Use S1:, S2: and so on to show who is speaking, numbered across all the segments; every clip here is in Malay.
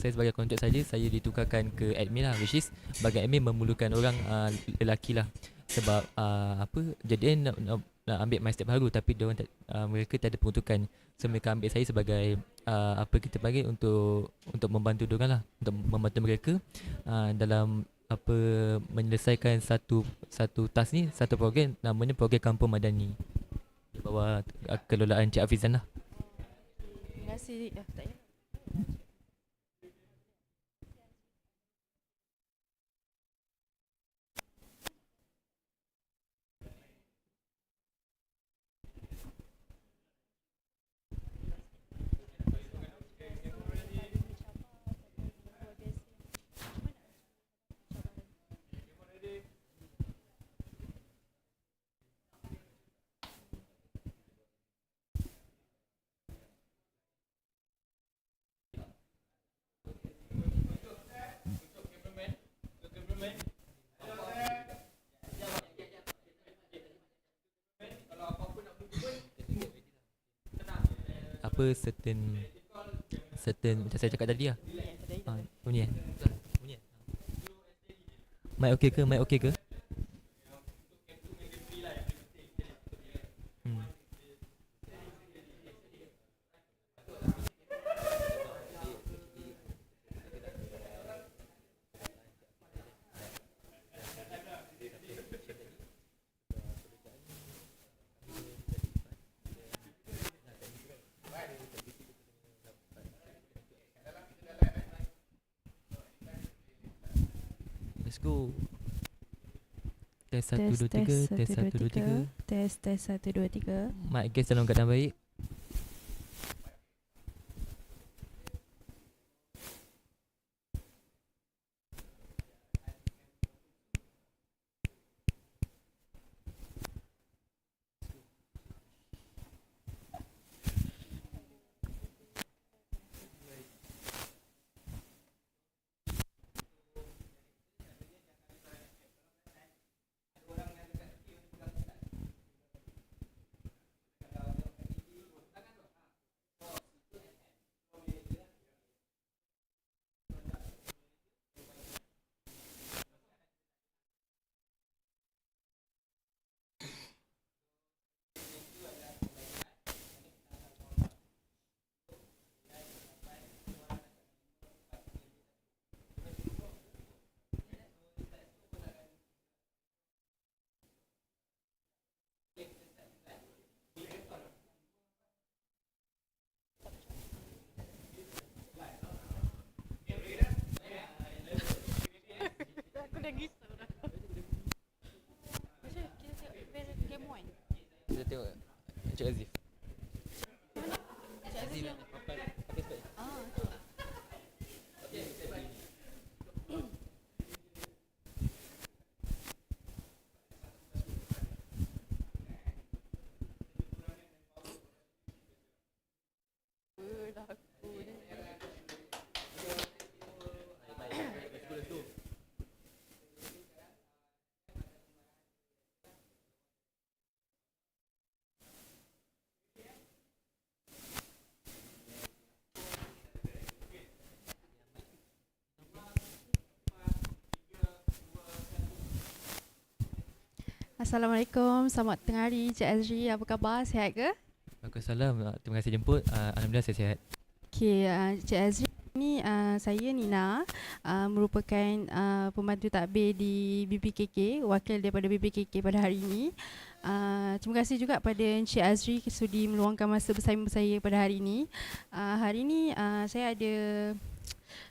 S1: saya sebagai kontrak saja saya ditukarkan ke admin lah which is sebagai admin memerlukan orang uh, lelaki lah sebab uh, apa jadi nak, nak, nak ambil my step baru tapi dia orang tak, uh, mereka tak ada peruntukan so mereka ambil saya sebagai uh, apa kita panggil untuk untuk membantu dia lah untuk membantu mereka uh, dalam apa menyelesaikan satu satu task ni satu program namanya program kampung madani di bawah kelolaan Cik Hafizan lah
S2: Terima kasih. Ah, tak payah.
S1: Apa certain certain macam saya cakap tadi lah. Uh, bunyi eh bunyi eh? Mic okey ke? Mic okey ke hmm. Let's go. Test satu dua tiga, test satu dua tiga.
S2: Test, test, satu, dua, tiga.
S1: Mic guys dalam keadaan baik.
S2: Aku dah risau dah. Macam kita tengok game one.
S1: Kita tengok
S2: Assalamualaikum, selamat tengah hari Cik Azri, apa khabar? Sihat ke?
S1: Waalaikumsalam. Ah, Terima kasih jemput. Ah, Alhamdulillah saya sihat.
S2: Okay, uh, Cik Azri ni uh, saya Nina uh, merupakan uh, pembantu takbir di BPKK, wakil daripada BPKK pada hari ini. Uh, terima kasih juga pada Encik Azri sudi meluangkan masa bersama saya pada hari ini. Uh, hari ini uh, saya ada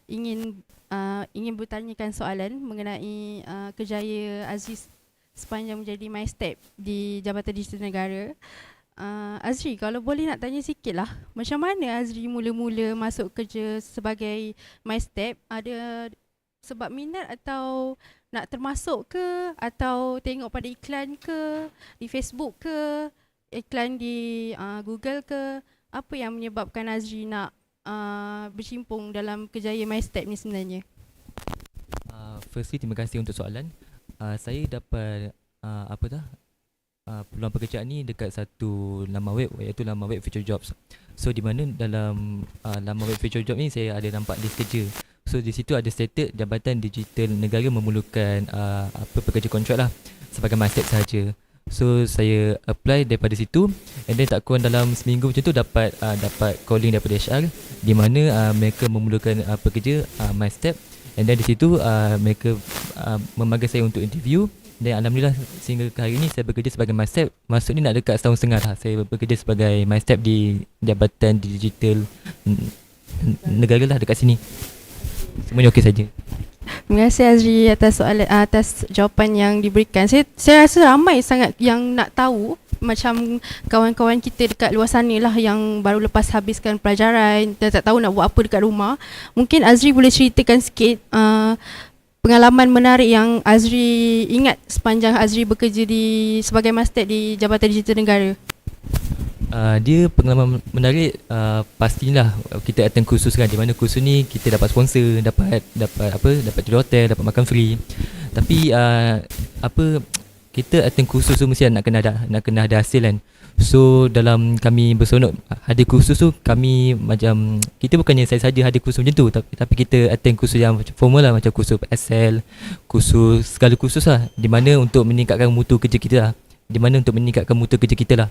S2: ingin uh, ingin bertanyakan soalan mengenai uh, kerjaya Aziz sepanjang menjadi my step di Jabatan Digital Negara. Uh, Azri, kalau boleh nak tanya sikit lah, macam mana Azri mula-mula masuk kerja sebagai my step? Ada sebab minat atau nak termasuk ke atau tengok pada iklan ke di Facebook ke iklan di uh, Google ke apa yang menyebabkan Azri nak uh, bercimpung dalam kerjaya my step ni sebenarnya
S1: Uh, firstly terima kasih untuk soalan. Saya dapat uh, apa dah? uh, peluang pekerjaan ni dekat satu laman web iaitu laman web Future Jobs. So di mana dalam uh, laman web Future Jobs ni saya ada nampak list kerja. So di situ ada stated Jabatan Digital Negara memerlukan uh, apa pekerja kontrak lah sebagai mindset sahaja. So saya apply daripada situ and then tak kurang dalam seminggu macam tu dapat uh, dapat calling daripada HR di mana uh, mereka memerlukan uh, pekerja uh, my step and then di situ uh, mereka uh, memanggil saya untuk interview. Dan alhamdulillah sehingga ke hari ini saya bekerja sebagai my step. Maksudnya nak dekat setahun setengah lah. Saya bekerja sebagai my step di Jabatan Digital Negara lah dekat sini. Semuanya okey saja.
S2: Terima kasih Azri atas soalan atas jawapan yang diberikan. Saya saya rasa ramai sangat yang nak tahu macam kawan-kawan kita dekat luar sana lah yang baru lepas habiskan pelajaran dan tak tahu nak buat apa dekat rumah. Mungkin Azri boleh ceritakan sikit uh, pengalaman menarik yang Azri ingat sepanjang Azri bekerja di sebagai master di Jabatan Digital Negara.
S1: Uh, dia pengalaman menarik uh, pastilah kita attend kursus kan di mana kursus ni kita dapat sponsor dapat dapat apa dapat tidur hotel dapat makan free tapi uh, apa kita attend kursus tu mesti nak kena ada nak kena ada hasil kan. So dalam kami bersonok hadir kursus tu kami macam kita bukannya saya saja hadir kursus macam tu tapi, kita attend kursus yang formal lah macam kursus SL kursus segala kursus lah. Di mana untuk meningkatkan mutu kerja kita lah. Di mana untuk meningkatkan mutu kerja kita lah.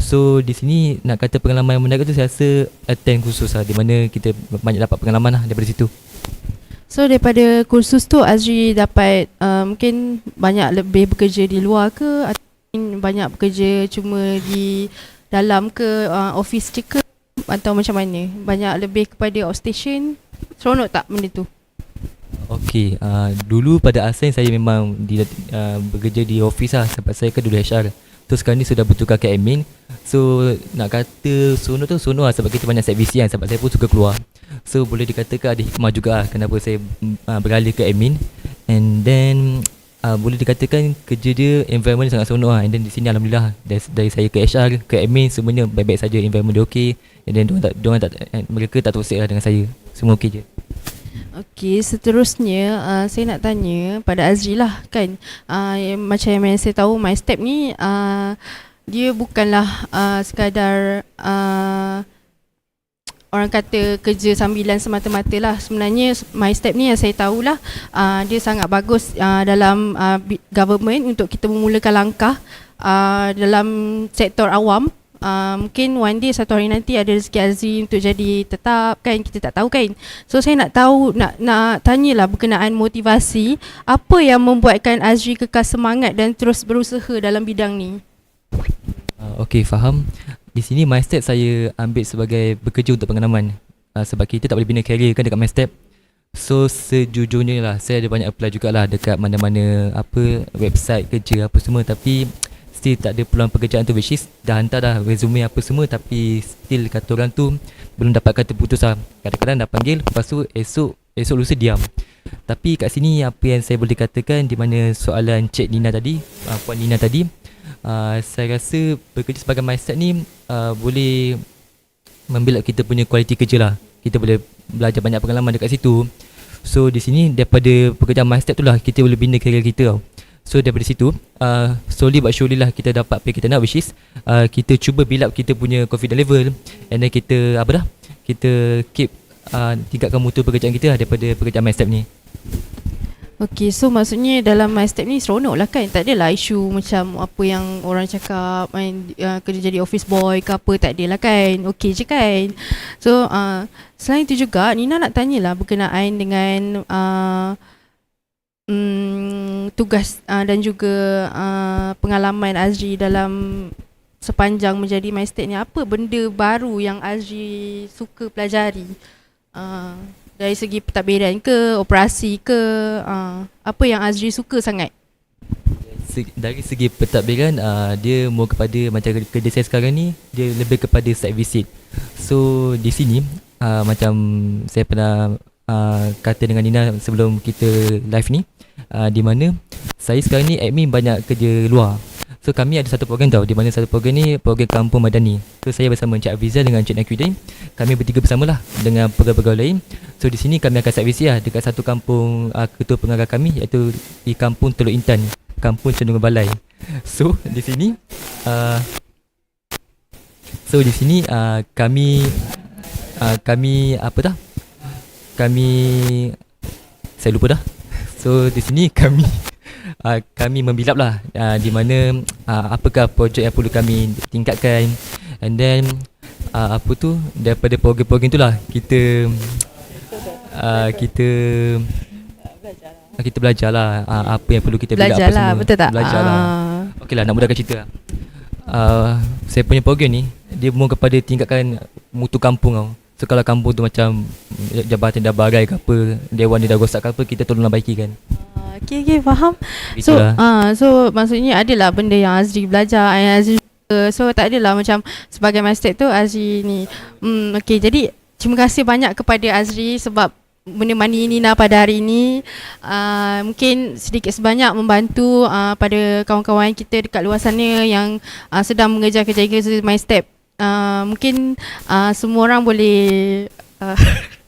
S1: So di sini nak kata pengalaman yang menarik tu saya rasa attend kursus lah. Di mana kita banyak dapat pengalaman lah daripada situ.
S2: So daripada kursus tu Azri dapat uh, mungkin banyak lebih bekerja di luar ke atau banyak bekerja cuma di dalam ke uh, office ke atau macam mana? Banyak lebih kepada outstation. Seronok tak benda tu?
S1: Okay, uh, dulu pada asalnya saya memang di, uh, bekerja di office lah sebab saya kan dulu HR. So sekarang ni sudah bertukar ke admin So nak kata Sono tu Sono lah sebab kita banyak set VC kan Sebab saya pun suka keluar So boleh dikatakan ada hikmah juga lah Kenapa saya uh, beralih ke admin. And then uh, Boleh dikatakan kerja dia Environment sangat sono lah. And then di sini Alhamdulillah Dari, dari saya ke HR Ke admin Semuanya baik-baik saja Environment dia okay And then diorang tak, diorang tak, eh, mereka tak toxic lah dengan saya. Semua okay je.
S2: Okey, seterusnya uh, saya nak tanya pada Azri lah kan. Uh, macam yang saya tahu My Step ni uh, dia bukanlah uh, sekadar uh, orang kata kerja sambilan semata-mata lah. Sebenarnya My Step ni yang saya tahulah uh, dia sangat bagus uh, dalam uh, government untuk kita memulakan langkah uh, dalam sektor awam. Uh, mungkin one day satu hari nanti ada rezeki Azri untuk jadi tetap kan? Kita tak tahu kan? So saya nak tahu nak nak tanyalah berkenaan motivasi apa yang membuatkan Azri kekal semangat dan terus berusaha dalam bidang ni?
S1: Okey faham di sini my step saya ambil sebagai bekerja untuk pengalaman. Uh, sebab kita tak boleh bina career kan dekat my step. So sejujurnya lah saya ada banyak apply jugalah dekat mana-mana apa website kerja apa semua. Tapi still tak ada peluang pekerjaan tu which is dah hantar dah resume apa semua. Tapi still kata orang tu belum dapat kata putus lah. Kadang-kadang dah panggil lepas tu esok esok lusa diam. Tapi kat sini apa yang saya boleh katakan di mana soalan Cik Nina tadi uh, Puan Nina tadi uh, saya rasa bekerja sebagai mindset ni uh, boleh membuild kita punya kualiti kerja lah. Kita boleh belajar banyak pengalaman dekat situ. So di sini daripada pekerjaan mindset tu lah kita boleh bina kerja kita tau. So daripada situ uh, Slowly but surely lah Kita dapat apa yang kita nak Which is uh, Kita cuba build up Kita punya confidence level. And then kita Apa dah? Kita keep uh, Tingkatkan mutu pekerjaan kita lah Daripada pekerjaan Step ni
S2: Okay, so maksudnya dalam My Step ni seronok lah kan? Tak adalah isu macam apa yang orang cakap main uh, kerja jadi office boy ke apa, tak adalah kan? Okay je kan? So, uh, selain itu juga, Nina nak tanyalah berkenaan dengan uh, um, tugas uh, dan juga uh, pengalaman Azri dalam sepanjang menjadi my state ni apa benda baru yang Azri suka pelajari uh, dari segi pentadbiran ke operasi ke uh, apa yang Azri suka sangat
S1: dari segi pentadbiran uh, dia mau kepada macam kerja saya sekarang ni dia lebih kepada site visit so di sini uh, macam saya pernah uh, kata dengan Nina sebelum kita live ni uh, di mana saya sekarang ni admin banyak kerja luar. So kami ada satu program tau di mana satu program ni program Kampung Madani. So saya bersama Encik Afiza dengan Encik Nakudin. Kami bertiga bersamalah dengan pegawai-pegawai lain. So di sini kami akan set visi lah dekat satu kampung uh, ketua pengarah kami iaitu di Kampung Teluk Intan, Kampung Cenderung Balai. So di sini uh, So di sini uh, kami uh, kami apa dah? Kami saya lupa dah. So di sini kami uh, kami membilap lah uh, di mana uh, apakah projek yang perlu kami tingkatkan and then uh, apa tu daripada program-program itulah kita uh, kita kita belajar lah uh, apa yang perlu kita build up
S2: Belajar
S1: apa
S2: lah,
S1: semua.
S2: betul tak?
S1: Belajar lah.
S2: Ah.
S1: Okey lah nak mudahkan cerita uh, Saya punya program ni Dia more kepada tingkatkan mutu kampung tau So kalau kampung tu macam Jabatan dah bagai ke apa Dewan dia dah rosak ke apa Kita tolong baiki kan
S2: Ah, Okay, okay, faham. So,
S1: Itulah
S2: ah, so maksudnya adalah benda yang Azri belajar, yang Azri suka. So tak adalah macam sebagai my step tu Azri ni. Hmm, okay, jadi terima kasih banyak kepada Azri sebab menemani Nina pada hari ini. Uh, mungkin sedikit sebanyak membantu uh, pada kawan-kawan kita dekat luar sana yang uh, sedang mengejar kerja-kerja my step. Uh, mungkin uh, semua orang boleh uh,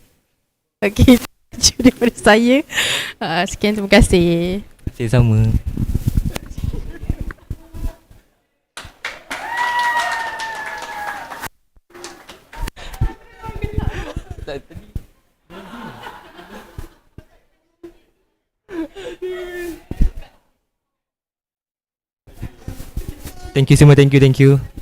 S2: Okay, itu daripada saya. Uh, sekian terima kasih.
S1: Saya sama Thank you semua, thank you, thank you.